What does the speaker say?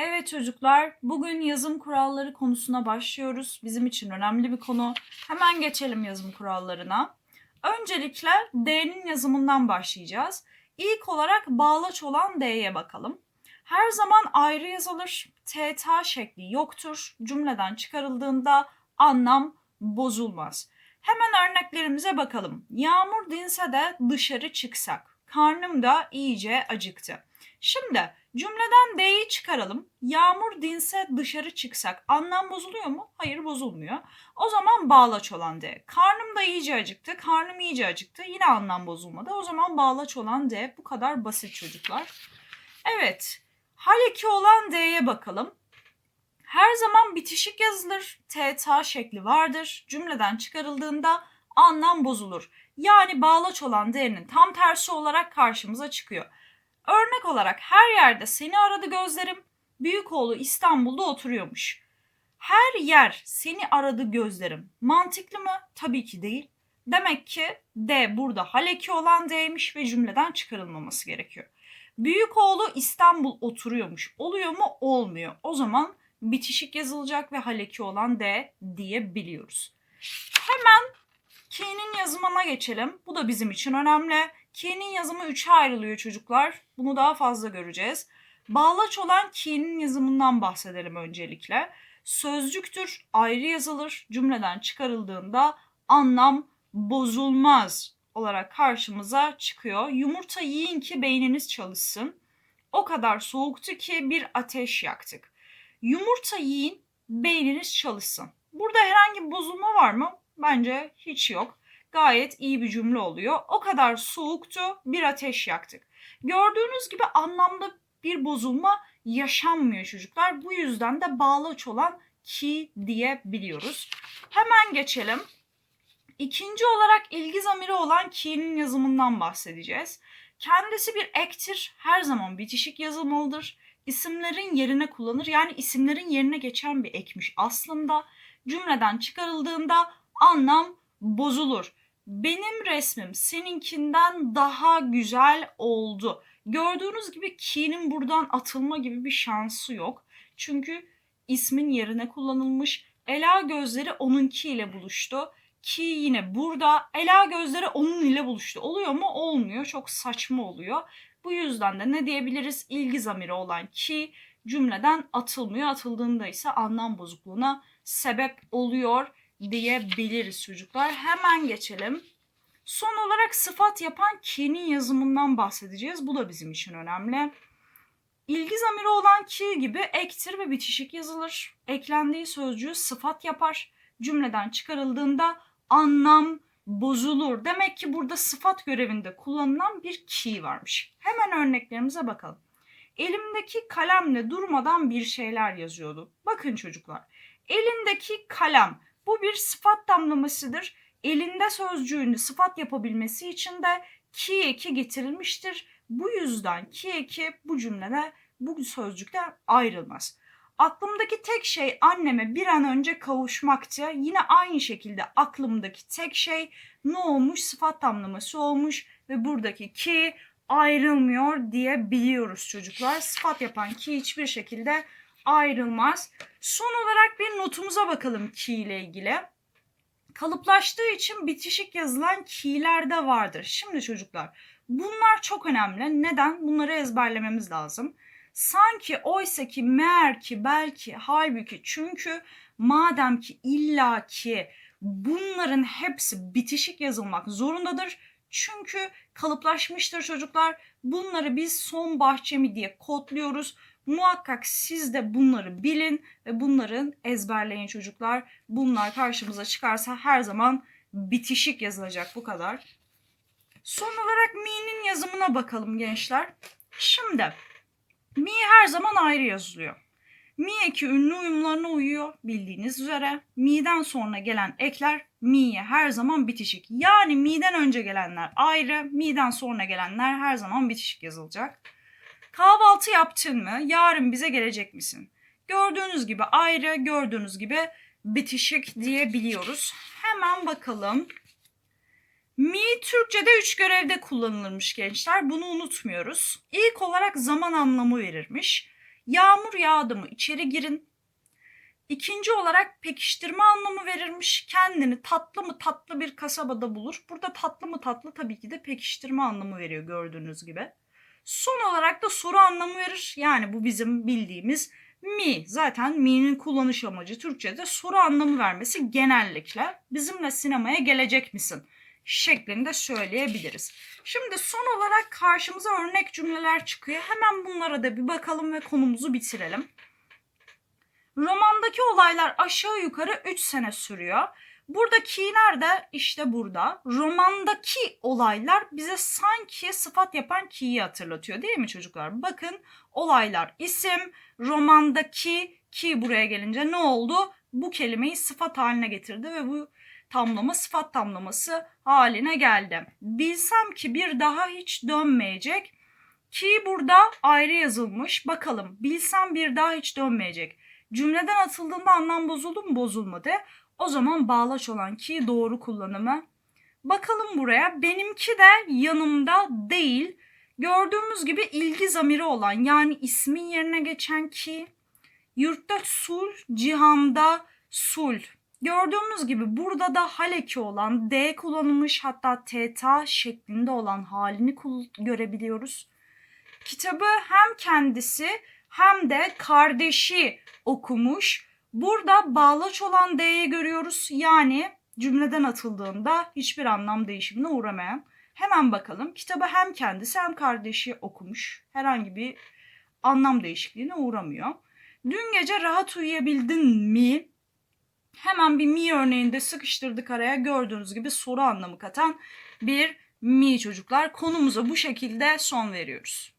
Evet çocuklar, bugün yazım kuralları konusuna başlıyoruz. Bizim için önemli bir konu. Hemen geçelim yazım kurallarına. Öncelikle D'nin yazımından başlayacağız. İlk olarak bağlaç olan D'ye bakalım. Her zaman ayrı yazılır. TTA şekli yoktur. Cümleden çıkarıldığında anlam bozulmaz. Hemen örneklerimize bakalım. Yağmur dinse de dışarı çıksak. Karnım da iyice acıktı. Şimdi cümleden D'yi çıkaralım. Yağmur dinse dışarı çıksak. Anlam bozuluyor mu? Hayır bozulmuyor. O zaman bağlaç olan D. Karnım da iyice acıktı. Karnım iyice acıktı. Yine anlam bozulmadı. O zaman bağlaç olan D. Bu kadar basit çocuklar. Evet. Haleki olan D'ye bakalım. Her zaman bitişik yazılır. TTA şekli vardır. Cümleden çıkarıldığında anlam bozulur. Yani bağlaç olan D'nin tam tersi olarak karşımıza çıkıyor. Örnek olarak her yerde seni aradı gözlerim. Büyük oğlu İstanbul'da oturuyormuş. Her yer seni aradı gözlerim. Mantıklı mı? Tabii ki değil. Demek ki D burada haleki olan D'ymiş ve cümleden çıkarılmaması gerekiyor. Büyük oğlu İstanbul oturuyormuş. Oluyor mu? Olmuyor. O zaman bitişik yazılacak ve haleki olan D diyebiliyoruz. Hemen K'nin yazımına geçelim. Bu da bizim için önemli. K'nin yazımı 3'e ayrılıyor çocuklar. Bunu daha fazla göreceğiz. Bağlaç olan K'nin yazımından bahsedelim öncelikle. Sözcüktür, ayrı yazılır. Cümleden çıkarıldığında anlam bozulmaz olarak karşımıza çıkıyor. Yumurta yiyin ki beyniniz çalışsın. O kadar soğuktu ki bir ateş yaktık. Yumurta yiyin, beyniniz çalışsın. Burada herhangi bir bozulma var mı? Bence hiç yok. Gayet iyi bir cümle oluyor. O kadar soğuktu, bir ateş yaktık. Gördüğünüz gibi anlamda bir bozulma yaşanmıyor çocuklar. Bu yüzden de bağlaç olan ki diyebiliyoruz. Hemen geçelim. İkinci olarak ilgi zamiri olan ki'nin yazımından bahsedeceğiz. Kendisi bir ektir, her zaman bitişik yazılmalıdır. İsimlerin yerine kullanır. Yani isimlerin yerine geçen bir ekmiş aslında. Cümleden çıkarıldığında anlam bozulur. Benim resmim seninkinden daha güzel oldu. Gördüğünüz gibi ki'nin buradan atılma gibi bir şansı yok. Çünkü ismin yerine kullanılmış. Ela gözleri onunki ile buluştu. Ki yine burada Ela gözleri onun ile buluştu. Oluyor mu? Olmuyor. Çok saçma oluyor. Bu yüzden de ne diyebiliriz? İlgi zamiri olan ki cümleden atılmıyor. Atıldığında ise anlam bozukluğuna sebep oluyor diyebiliriz çocuklar. Hemen geçelim. Son olarak sıfat yapan ki'nin yazımından bahsedeceğiz. Bu da bizim için önemli. İlgi zamiri olan ki gibi ektir ve bitişik yazılır. Eklendiği sözcüğü sıfat yapar. Cümleden çıkarıldığında anlam bozulur. Demek ki burada sıfat görevinde kullanılan bir ki varmış. Hemen örneklerimize bakalım. Elimdeki kalemle durmadan bir şeyler yazıyordu. Bakın çocuklar. Elindeki kalem bu bir sıfat damlamasıdır. Elinde sözcüğünü sıfat yapabilmesi için de ki eki getirilmiştir. Bu yüzden ki eki bu cümlede bu sözcükten ayrılmaz. Aklımdaki tek şey anneme bir an önce kavuşmaktı. Yine aynı şekilde aklımdaki tek şey ne olmuş? Sıfat tamlaması olmuş ve buradaki ki ayrılmıyor diyebiliyoruz çocuklar. Sıfat yapan ki hiçbir şekilde ayrılmaz. Son olarak bir notumuza bakalım ki ile ilgili. Kalıplaştığı için bitişik yazılan ki'ler de vardır. Şimdi çocuklar bunlar çok önemli. Neden? Bunları ezberlememiz lazım. Sanki, oysa ki, meğer ki, belki, halbuki, çünkü, madem ki, illa ki bunların hepsi bitişik yazılmak zorundadır. Çünkü kalıplaşmıştır çocuklar. Bunları biz son bahçemi diye kodluyoruz. Muhakkak siz de bunları bilin ve bunların ezberleyin çocuklar. Bunlar karşımıza çıkarsa her zaman bitişik yazılacak bu kadar. Son olarak mi'nin yazımına bakalım gençler. Şimdi Mi her zaman ayrı yazılıyor. Mi eki ünlü uyumlarına uyuyor bildiğiniz üzere. Mi'den sonra gelen ekler mi'ye her zaman bitişik. Yani mi'den önce gelenler ayrı, mi'den sonra gelenler her zaman bitişik yazılacak. Kahvaltı yaptın mı? Yarın bize gelecek misin? Gördüğünüz gibi ayrı, gördüğünüz gibi bitişik diyebiliyoruz. Hemen bakalım. Mi Türkçe'de üç görevde kullanılırmış gençler. Bunu unutmuyoruz. İlk olarak zaman anlamı verirmiş. Yağmur yağdı mı içeri girin. İkinci olarak pekiştirme anlamı verirmiş. Kendini tatlı mı tatlı bir kasabada bulur. Burada tatlı mı tatlı tabii ki de pekiştirme anlamı veriyor gördüğünüz gibi. Son olarak da soru anlamı verir. Yani bu bizim bildiğimiz mi. Zaten mi'nin kullanış amacı Türkçe'de soru anlamı vermesi genellikle bizimle sinemaya gelecek misin? şeklinde söyleyebiliriz. Şimdi son olarak karşımıza örnek cümleler çıkıyor. Hemen bunlara da bir bakalım ve konumuzu bitirelim. Romandaki olaylar aşağı yukarı 3 sene sürüyor. Buradaki nerede? İşte burada. Romandaki olaylar bize sanki sıfat yapan ki'yi hatırlatıyor değil mi çocuklar? Bakın olaylar isim, romandaki ki buraya gelince ne oldu? Bu kelimeyi sıfat haline getirdi ve bu tamlama sıfat tamlaması haline geldi. Bilsem ki bir daha hiç dönmeyecek. Ki burada ayrı yazılmış. Bakalım bilsem bir daha hiç dönmeyecek. Cümleden atıldığında anlam bozuldu mu? Bozulmadı. O zaman bağlaç olan ki doğru kullanımı. Bakalım buraya. Benimki de yanımda değil. Gördüğümüz gibi ilgi zamiri olan yani ismin yerine geçen ki. Yurtta sul, cihanda sul. Gördüğümüz gibi burada da haleki olan D kullanılmış hatta teta şeklinde olan halini görebiliyoruz. Kitabı hem kendisi hem de kardeşi okumuş. Burada bağlaç olan D'yi görüyoruz. Yani cümleden atıldığında hiçbir anlam değişimine uğramayan. Hemen bakalım. Kitabı hem kendisi hem kardeşi okumuş. Herhangi bir anlam değişikliğine uğramıyor. Dün gece rahat uyuyabildin mi? Hemen bir mi örneğinde sıkıştırdık araya gördüğünüz gibi soru anlamı katan bir mi çocuklar. Konumuza bu şekilde son veriyoruz.